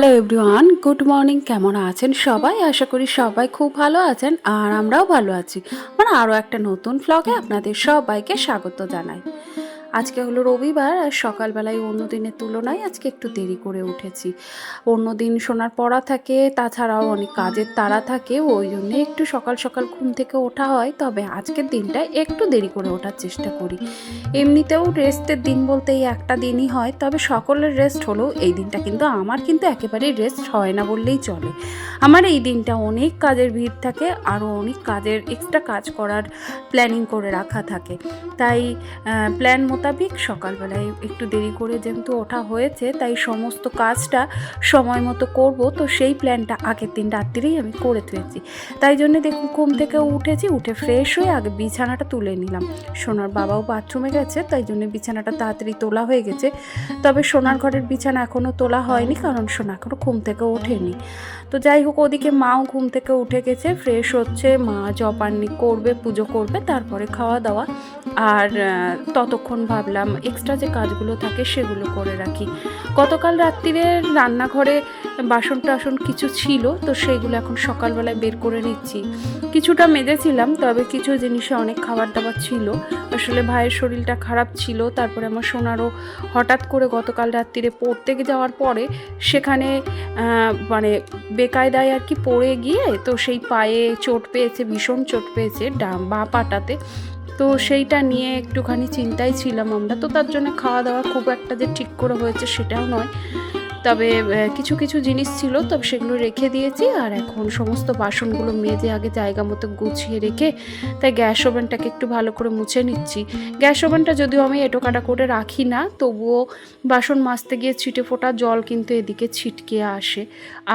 Hello everyone good morning কেমন আছেন সবাই? আশা করি সবাই খুব ভালো আছেন আর আমরাও ভালো আছি। মানে আরও একটা নতুন ফ্লগে আপনাদের সবাইকে স্বাগত জানাই। আজকে হলো রবিবার আর সকালবেলায় অন্য দিনের তুলনায় আজকে একটু দেরি করে উঠেছি। অন্য দিন শোনার পড়া থাকে, তাছাড়াও অনেক কাজের তাড়া থাকে, ওই জন্যে একটু সকাল সকাল ঘুম থেকে ওঠা হয়। তবে আজকের দিনটা একটু দেরি করে ওঠার চেষ্টা করি। এমনিতেও রেস্টের দিন বলতে এই একটা দিনই হয়, তবে সকলের রেস্ট হলো এই দিনটা কিন্তু আমার কিন্তু একেবারেই রেস্ট হয় না বললেই চলে। আমার এই দিনটা অনেক কাজের ভিড় থাকে, আরও অনেক কাজের এক্সট্রা কাজ করার প্ল্যানিং করে রাখা থাকে। তাই প্ল্যান মোতাবেক সকালবেলায় একটু দেরি করে যেহেতু ওঠা হয়েছে, তাই সমস্ত কাজটা সময় মতো করব। তো সেই প্ল্যানটা আগের দিন রাত্রিরেই আমি করে তুলেছি। তাই জন্য দেখুন ঘুম থেকে উঠেছি, উঠে ফ্রেশ হয়ে আগে বিছানাটা তুলে নিলাম। সোনার বাবাও বাথরুমে গেছে, তাই জন্য বিছানাটা তাড়াতাড়ি তোলা হয়ে গেছে। তবে সোনার ঘরের বিছানা এখনও তোলা হয়নি, কারণ সোনা এখনও ঘুম থেকে ওঠেনি। তো যাই হোক, ওদিকে মাও ঘুম থেকে উঠে গেছে ফ্রেশ হচ্ছে। মা জপান্নি করবে, পুজো করবে, তারপরে খাওয়া দাওয়া আর ততক্ষণ ভাবলাম এক্সট্রা যে কাজগুলো থাকে সেগুলো করে রাখি। গতকাল রাত্রিরে রান্নাঘরে বাসন টাসন কিছু ছিল, তো সেইগুলো এখন সকালবেলায় বের করে নিচ্ছি। কিছুটা মেজেছিলাম, তবে কিছু জিনিসে অনেক খাবার দাবার ছিল। আসলে ভাইয়ের শরীরটা খারাপ ছিল, তারপরে আমার সোনারও হঠাৎ করে গতকাল রাত্রিরে পড়তে যাওয়ার পরে সেখানে মানে বেকায়দায় আর কি পড়ে গিয়ে, তো সেই পায়ে চোট পেয়েছে, ভীষণ চোট পেয়েছে ডাম বা পাটাতে। তো সেইটা নিয়ে একটুখানি চিন্তায় ছিলাম আমরা। তো তার জন্য খাওয়া দাওয়া খুব একটা যে ঠিক করে হয়েছে সেটাও নয়। তবে কিছু কিছু জিনিস ছিল, তবে সেগুলো রেখে দিয়েছি আর এখন সমস্ত বাসনগুলো মেজে আগে জায়গা মতো গুছিয়ে রেখে তাই গ্যাস ওভেনটাকে একটু ভালো করে মুছে নিচ্ছি। গ্যাস ওভেনটা যদিও আমি এটো কাটা করে রাখি না, তবুও বাসন মাজতে গিয়ে ছিটে ফোটা জল কিন্তু এদিকে ছিটকে আসে।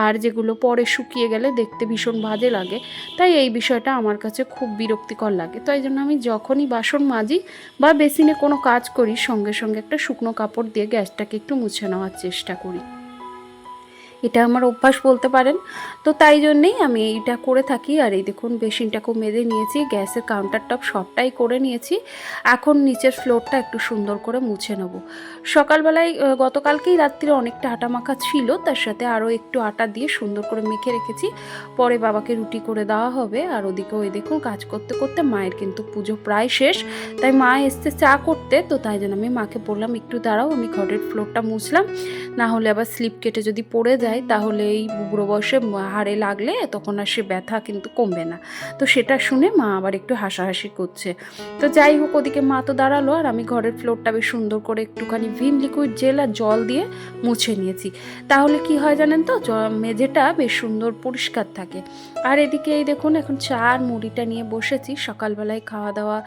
আর যেগুলো পরে শুকিয়ে গেলে দেখতে ভীষণ বাজে লাগে, তাই এই বিষয়টা আমার কাছে খুব বিরক্তিকর লাগে। তাই জন্য আমি যখনই বাসন মাজি বা বেসিনে কোনো কাজ করি, সঙ্গে সঙ্গে একটা শুকনো কাপড় দিয়ে গ্যাসটাকে একটু মুছে নেওয়ার চেষ্টা করি। এটা আমার অভ্যাস বলতে পারেন। তো তাই জন্যেই আমি এইটা করে থাকি। আর এই দেখুন, বেসিনটাকেও মেজে নিয়েছি, গ্যাসের কাউন্টার টপ সবটাই করে নিয়েছি। এখন নিচের ফ্লোরটা একটু সুন্দর করে মুছে নেব। সকালবেলায় গতকালকেই রাত্রিরে অনেকটা আটা মাখা ছিল, তার সাথে আরও একটু আটা দিয়ে সুন্দর করে মেখে রেখেছি। পরে বাবাকে রুটি করে দেওয়া হবে। আর ওদিকে ওই দেখুন, কাজ করতে করতে মায়ের কিন্তু পুজো প্রায় শেষ। তাই মা এসছে চা করতে, তো তাই জন্য আমি মাকে বললাম, একটু দাঁড়াও, আমি ঘরের ফ্লোরটা মুছলাম। না হলে আবার স্লিপ কেটে যদি পড়ে যায় তাহলে এই বুড়ো বয়সে হাড়ে লাগলে তখন আর সে ব্যথা কিন্তু কমবে না। তো সেটা শুনে মা আবার একটু হাসাহাসি করছে। তো যাই হোক, ওদিকে মা তো দাঁড়াল আর আমি ঘরের ফ্লোরটা বেশ সুন্দর করে একটুখানি ভিম লিকুইড জেল আর জল দিয়ে মুছে নিয়েছি। তাহলে কি হয় জানেন তো মেঝেটা বেশ সুন্দর পরিষ্কার থাকে। আর এদিকে এই দেখুন, এখন চা আর মুড়িটা নিয়ে বসেছি। সকালবেলায় খাওয়া দাওয়া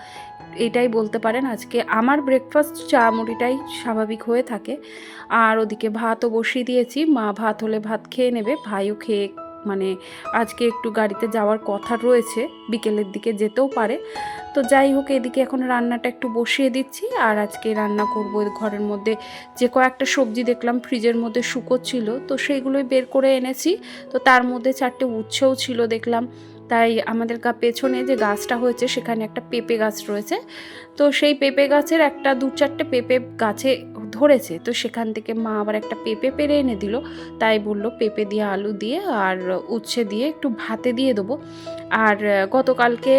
এটাই বলতে পারেন আজকে। আমার ব্রেকফাস্ট চা মুড়িটাই স্বাভাবিক হয়ে থাকে। আর ওদিকে ভাতও বসিয়ে দিয়েছি। মা ভাত হলে ভাত খেয়ে নেবে, ভাইও খেয়ে মানে আজকে একটু গাড়িতে যাওয়ার কথা রয়েছে, বিকেলের দিকে যেতেও পারে। তো যাই হোক, এদিকে এখন রান্নাটা একটু বসিয়ে দিচ্ছি। আর আজকে রান্না করব ঘরের মধ্যে যে কয়েকটা সবজি দেখলাম, ফ্রিজের মধ্যে শুকো শুকোচ্ছিল, তো সেইগুলোই বের করে এনেছি। তো তার মধ্যে চারটে উচ্ছেও ছিল দেখলাম। তাই আমাদের পেছনে যে গাছটা হয়েছে, সেখানে একটা পেঁপে গাছ রয়েছে। তো সেই পেঁপে গাছের একটা দু চারটে পেঁপে গাছে ধরেছে। তো সেখান থেকে মা আবার একটা পেঁপে পেরে এনে দিল। তাই বলল, পেঁপে দিয়ে আলু দিয়ে আর উচ্ছে দিয়ে একটু ভাতে দিয়ে দেবো। আর গতকালকে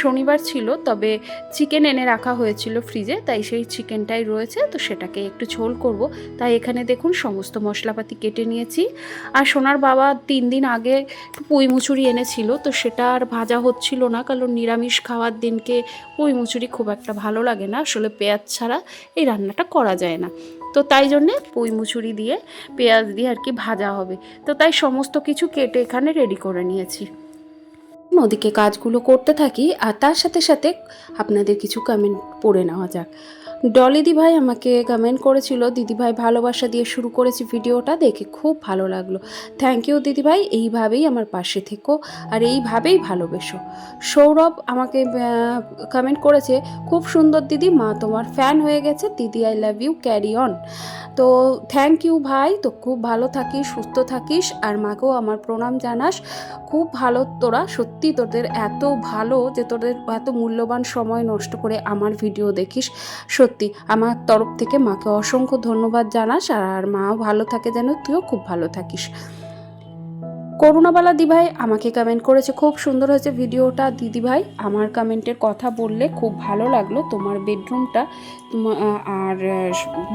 শনিবার ছিল, তবে চিকেন এনে রাখা হয়েছিল ফ্রিজে, তাই সেই চিকেনটাই রয়েছে, তো সেটাকে একটু ঝোল করব। তাই এখানে দেখুন, সমস্ত মশলাপাতি কেটে নিয়েছি। আর সোনার বাবা তিন দিন আগে পুঁই মুচুরি এনেছিল, তো সেটা আর ভাজা হচ্ছিল না, কারণ নিরামিষ খাওয়ার দিনকে পুঁই মুচুরি খুব একটা ভালো লাগে না। আসলে পেঁয়াজ ছাড়া এই রান্নাটা করা যায় না। তো তাই জন্যে পুঁই মুচুরি দিয়ে, পেঁয়াজ দিয়ে আর কি ভাজা হবে। তো তাই সমস্ত কিছু কেটে এখানে রেডি করে নিয়েছি। ওদিকে কাজগুলো করতে থাকি আর তার সাথে সাথে আপনাদের কিছু কমেন্ট পড়ে নেওয়া যাক। ডলি দি ভাই আমাকে কমেন্ট করেছিল, দিদি ভাই ভালোবাসা দিয়ে শুরু করেছি ভিডিওটা, দেখে খুব ভালো লাগল। থ্যাংক ইউ দিদি ভাই, এইভাবেই আমার পাশে থেকো আর এইভাবেই ভালোবেসো। সৌরভ আমাকে কমেন্ট করেছে, খুব সুন্দর দিদি, মা তোমার ফ্যান হয়ে গেছে, দিদি I love you carry on তো থ্যাংক ইউ ভাই, তো খুব ভালো থাকিস, সুস্থ থাকিস, আর মাকেও আমার প্রণাম জানাস। খুব ভালো তোরা, সত্যি তোদের এত ভালো যে তোদের এত মূল্যবান সময় নষ্ট করে আমার ভিডিও দেখিস। সত্যি সত্যি। আমার তরফ থেকে মাকে অসংখ্য ধন্যবাদ জানাস আর মাও ভালো থাকে যেন, তুইও খুব ভালো থাকিস। করুণাবালা দিভাই আমাকে কমেন্ট করেছে, খুব সুন্দর হয়েছে ভিডিওটা। দিদিভাই আমার কমেন্টের কথা বললে খুব ভালো লাগল। তোমার বেডরুমটা আর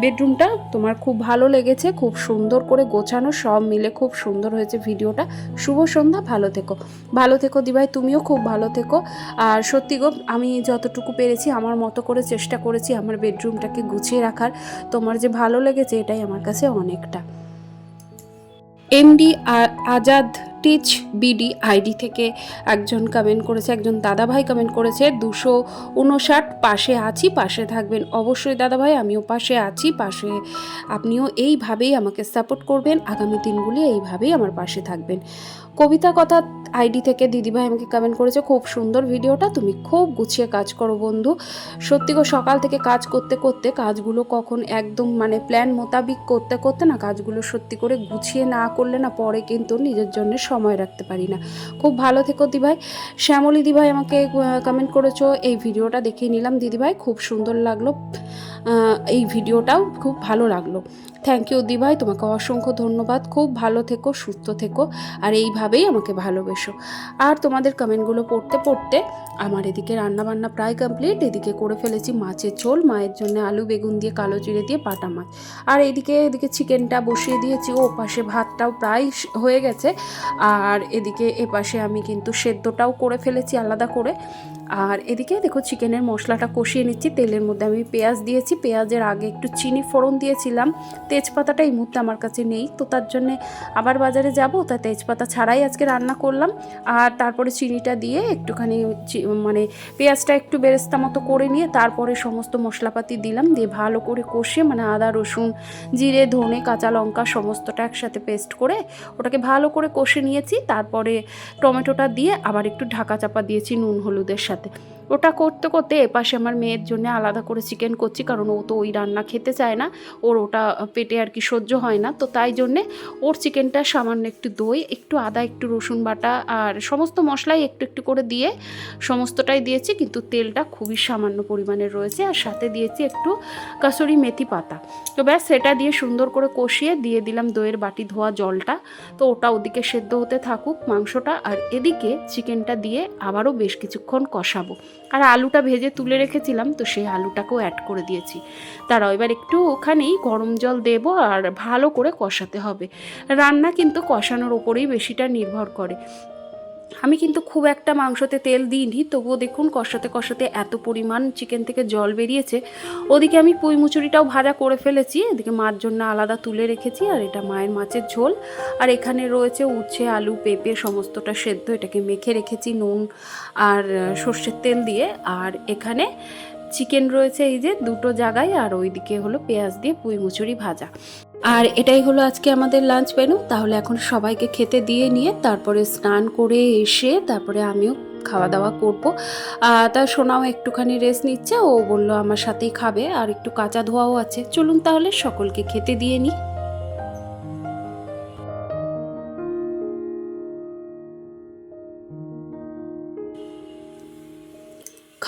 বেডরুমটা তোমার খুব ভালো লেগেছে, খুব সুন্দর করে গোছানো, সব মিলে খুব সুন্দর হয়েছে ভিডিওটা। শুভ সন্ধ্যা, ভালো থেকো। ভালো থেকো দিভাই তুমিও খুব ভালো থেকো। আর সত্যি গো, আমি যতটুকু পেরেছি, আমার মতো করে চেষ্টা করেছি আমার বেডরুমটাকে গুছিয়ে রাখার। তোমার যে ভালো লেগেছে, এটাই আমার কাছে অনেকটা। MD Azad teach BD ID থেকে একজন কমেন্ট করেছে, একজন দাদাভাই কমেন্ট করেছে, দুশো উনষাট পাশে আছি, পাশে থাকবেন। অবশ্যই দাদাভাই, আমিও পাশে আছি, পাশে আপনিও এইভাবেই আমাকে সাপোর্ট করবেন। আগামী দিনগুলি এইভাবেই আমার পাশে থাকবেন। কবিতা কথা আইডি থেকে দিদিভাই আমাকে কমেন্ট করেছে, খুব সুন্দর ভিডিওটা, তুমি খুব গুছিয়ে কাজ করো বন্ধু। সত্যি গো, সকাল থেকে কাজ করতে করতে, কাজগুলো কখন একদম মানে প্ল্যান মোতাবিক করতে করতে না, কাজগুলো সত্যি করে গুছিয়ে না করলে না, পরে কিন্তু নিজের জন্য সময় রাখতে পারি না। খুব ভালো থেকো দিভাই শ্যামলী দিভাই আমাকে কমেন্ট করেছ, এই ভিডিওটা দেখিয়ে নিলাম দিদিভাই, খুব সুন্দর লাগল। এই ভিডিওটাও খুব ভালো লাগল। থ্যাংক ইউ দিভাই তোমাকে অসংখ্য ধন্যবাদ। খুব ভালো থেকো, সুস্থ থেকো, আর এইভাবেই আমাকে ভালোবেসো। আর তোমাদের কমেন্টগুলো পড়তে পড়তে আমার এদিকে রান্নাবান্না প্রায় কমপ্লিট এদিকে করে ফেলেছি মাছের ঝোল, মায়ের জন্য আলু, বেগুন দিয়ে কালো জিরে দিয়ে পাটা মাছ। আর এদিকে এদিকে চিকেনটা বসিয়ে দিয়েছি, ও পাশে ভাতটাও প্রায় হয়ে গেছে। আর এদিকে এপাশে আমি কিন্তু সেদ্ধটাও করে ফেলেছি আলাদা করে। আর এদিকে দেখো চিকেনের মশলাটা কষিয়ে নিচ্ছি, তেলের মধ্যে আমি পেঁয়াজ দিয়েছি। পেঁয়াজের আগে একটু চিনি ফোড়ন দিয়েছিলাম। তেজপাতাটা এই মুহূর্তে আমার কাছে নেই, তো তার জন্যে আবার বাজারে যাব। তা তেজপাতা ছাড়াই আজকে রান্না করলাম। আর তারপরে চিনিটা দিয়ে একটুখানি মানে পেঁয়াজটা একটু বেরেস্তা মতো করে নিয়ে তারপরে সমস্ত মশলাপাতি দিলাম। দিয়ে ভালো করে কষে মানে আদা, রসুন, জিরে, ধনে, কাঁচা লঙ্কা সমস্তটা একসাথে পেস্ট করে ওটাকে ভালো করে কষে নিয়েছি। তারপরে টমেটোটা দিয়ে আবার একটু ঢাকা চাপা দিয়েছি নুন, হলুদের সাথে। ওটা করতে করতে এপাশে আমার মেয়ের জন্য আলাদা করে চিকেন করছি, কারণ ও তো ওই রান্না খেতে চায় না। ওর ওটা পেটে আর কি সহ্য হয় না। তো তাই জন্যে ওর চিকেনটা সামান্য একটু দই, একটু আদা, একটু রসুন বাটা আর সমস্ত মশলাই একটু একটু করে দিয়ে সমস্তটাই দিয়েছি, কিন্তু তেলটা খুবই সামান্য পরিমাণের রয়েছে। আর সাথে দিয়েছি একটু কাসুরি মেথি পাতা। তো ব্যাস, সেটা দিয়ে সুন্দর করে কষিয়ে দিয়ে দিলাম দইয়ের বাটি ধোয়া জলটা। তো ওটা ওদিকে সেদ্ধ হতে থাকুক মাংসটা। আর এদিকে চিকেনটা দিয়ে আবারও বেশ কিছুক্ষণ কষাবো। আর আলুটা ভেজে তুলে রেখেছিলাম, তো সেই আলুটাকেও অ্যাড করে দিয়েছি। তারাও এবার একটু ওখানেই গরম জল দেব আর ভালো করে কষাতে হবে। রান্না কিন্তু কষানোর ওপরেই বেশিটা নির্ভর করে। আমি কিন্তু খুব একটা মাংসতে তেল দিইনি, তবুও দেখুন কষাতে কষাতে এত পরিমাণ চিকেন থেকে জল বেরিয়েছে। ওদিকে আমি পুঁই মুচুরিটাও ভাজা করে ফেলেছি, এদিকে মার জন্য আলাদা তুলে রেখেছি, আর এটা মায়ের মাছের ঝোল। আর এখানে রয়েছে উচ্ছে, আলু, পেঁপে সমস্তটা সেদ্ধ, এটাকে মেখে রেখেছি নুন আর সর্ষের তেল দিয়ে। আর এখানে চিকেন রয়েছে এই যে দুটো জায়গায়, আর ওইদিকে হলো পেঁয়াজ দিয়ে পুঁই মুচুরি ভাজা। আর এটাই হলো আজকে আমাদের লাঞ্চ মেনু তাহলে এখন সবাইকে খেতে দিয়ে নিয়ে তারপরে স্নান করে এসে তারপরে আমিও খাওয়া দাওয়া করব তা সোনাও একটুখানি রেস্ট নিচ্ছে। ও বলল, আমার সাথেই খাবে। আর একটু কাঁচা ধোয়াও আছে। চলুন তাহলে সকলকে খেতে দিয়ে নিই।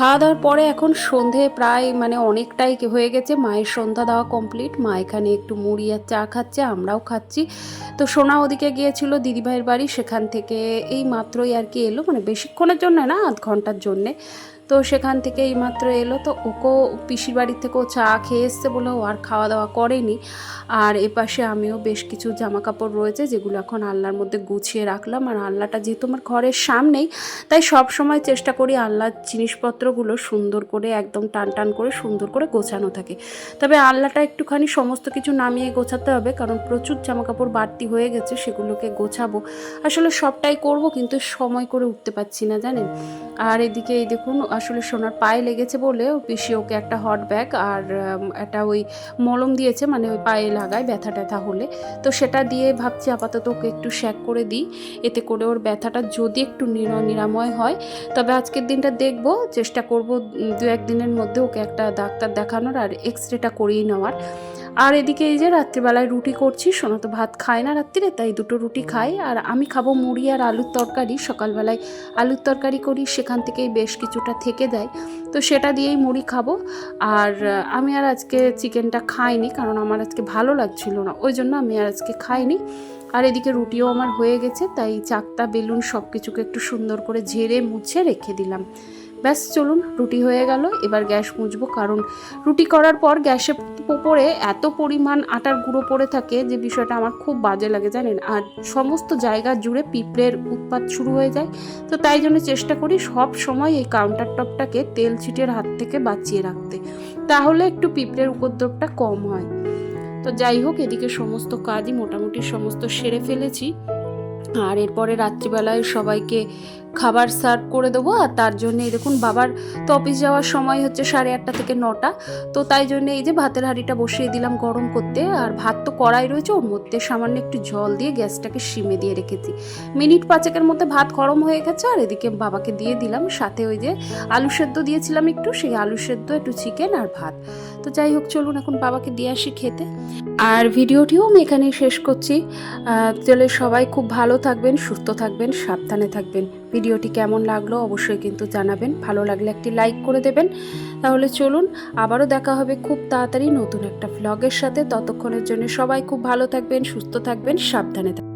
খাওয়া দাওয়ার পরে এখন সন্ধে প্রায় মানে অনেকটাই হয়ে গেছে। মায়ের সন্ধ্যা দেওয়া কমপ্লিট মা এখানে একটু মুড়ি আর চা খাচ্ছে, আমরাও খাচ্ছি। তো সোনা ওদিকে গিয়েছিল দিদিভাইয়ের বাড়ি, সেখান থেকে এই মাত্রই আর কি এলো। মানে বেশিক্ষণের জন্য না, আধ ঘণ্টার জন্যে। তো সেখান থেকে এই মাত্র এলো। তো ওকেও পিসির বাড়ির থেকেও চা খেয়ে এসছে বলে ও আর খাওয়া দাওয়া করেনি। আর এপাশে আমিও বেশ কিছু জামা কাপড় রয়েছে যেগুলো এখন আলনার মধ্যে গুছিয়ে রাখলাম। আর আলনাটা যেহেতু আমার ঘরের সামনেই, তাই সব সময় চেষ্টা করি আলনার জিনিসপত্রগুলো সুন্দর করে একদম টান টান করে সুন্দর করে গোছানো থাকে। তবে আলনাটা একটুখানি সমস্ত কিছু নামিয়ে গোছাতে হবে, কারণ প্রচুর জামা কাপড় বাড়তি হয়ে গেছে, সেগুলোকে গোছাবো। আসলে সবটাই করব, কিন্তু সময় করে উঠতে পারছি না, জানেন? আর এদিকে এই দেখুন আসলে সোনার পায়ে লেগেছে বলে পিসি ওকে একটা হট ব্যাগ আর একটা ওই মলম দিয়েছে মানে ওই পায়ে লাগায় ব্যথা ট্যাথা হলে। তো সেটা দিয়ে ভাবছি আপাতত ওকে একটু শ্যাক করে দিই। এতে করে ওর ব্যথাটা যদি একটু নিরাময় হয়, তবে আজকের দিনটা দেখব, চেষ্টা করব দু একদিনের মধ্যে ওকে একটা ডাক্তার দেখানোর আর এক্স রেটা করিয়ে নেওয়ার। আর এদিকে এই যে রাত্রিবেলায় রুটি করছি, সোনা তো ভাত খায় না রাত্রিরে, তাই দুটো রুটি খাই। আর আমি খাব মুড়ি আর আলুর তরকারি। সকালবেলায় আলুর তরকারি করি, সেখান থেকেই বেশ কিছুটা থেকে দেয়। তো সেটা দিয়েই মুড়ি খাব। আর আমি আর আজকে চিকেনটা খাইনি, কারণ আমার আজকে ভালো লাগছিল না। ওই জন্য আমি আর আজকে খাইনি। আর এদিকে রুটিও আমার হয়ে গেছে, তাই চাকতা, বেলুন সব কিছুকে একটু সুন্দর করে ঝেড়ে মুছে রেখে দিলাম। ব্যাস, চলুন, রুটি হয়ে গেল। এবার গ্যাস মুছবো, কারণ রুটি করার পর গ্যাসের উপরে এত পরিমাণ আটার গুঁড়ো পড়ে থাকে যে বিষয়টা আমার খুব বাজে লাগে, জানেন? আর সমস্ত জায়গা জুড়ে পিঁপড়ের উৎপাত শুরু হয়ে যায়। তো তাই জন্য চেষ্টা করি সব সময় এই কাউন্টার টপটাকে তেল ছিটের হাত থেকে বাঁচিয়ে রাখতে, তাহলে একটু পিঁপড়ের উপদ্রবটা কম হয়। তো যাই হোক, এদিকে সমস্ত কাজই মোটামুটি সমস্ত সেরে ফেলেছি। আর এরপরে রাত্রিবেলায় সবাইকে খাবার সার্ভ করে দেবো। আর তার জন্যে দেখুন, বাবার তো অফিস যাওয়ার সময় হচ্ছে সাড়ে আটটা থেকে নটা। তো তাই জন্য এই যে ভাতের হাঁড়িটা বসিয়ে দিলাম গরম করতে। আর ভাত তো কড়াই রয়েছে, ওর মধ্যে সামান্য একটু জল দিয়ে গ্যাসটাকে সিমে দিয়ে রেখেছি। মিনিট পাঁচেকের মধ্যে ভাত গরম হয়ে গেছে, আর এদিকে বাবাকে দিয়ে দিলাম। সাথে ওই যে আলু সেদ্ধ দিয়েছিলাম একটু, সেই আলু সেদ্ধ, একটু চিকেন আর ভাত। তো যাই হোক, চলুন এখন বাবাকে দিয়ে আসি খেতে। আর ভিডিওটিও আমি এখানেই শেষ করছি। তাহলে সবাই খুব ভালো থাকবেন, সুস্থ থাকবেন, সাবধানে থাকবেন। ভিডিওটি কেমন লাগল অবশ্যই কিন্তু জানাবেন। ভালো লাগলে একটি লাইক করে দেবেন। তাহলে চলুন, আবারও দেখা হবে খুব তাড়াতাড়ি নতুন একটা ভ্লগের সাথে। ততক্ষণের জন্য সবাই খুব ভালো থাকবেন, সুস্থ থাকবেন, সাবধানে থাকবেন।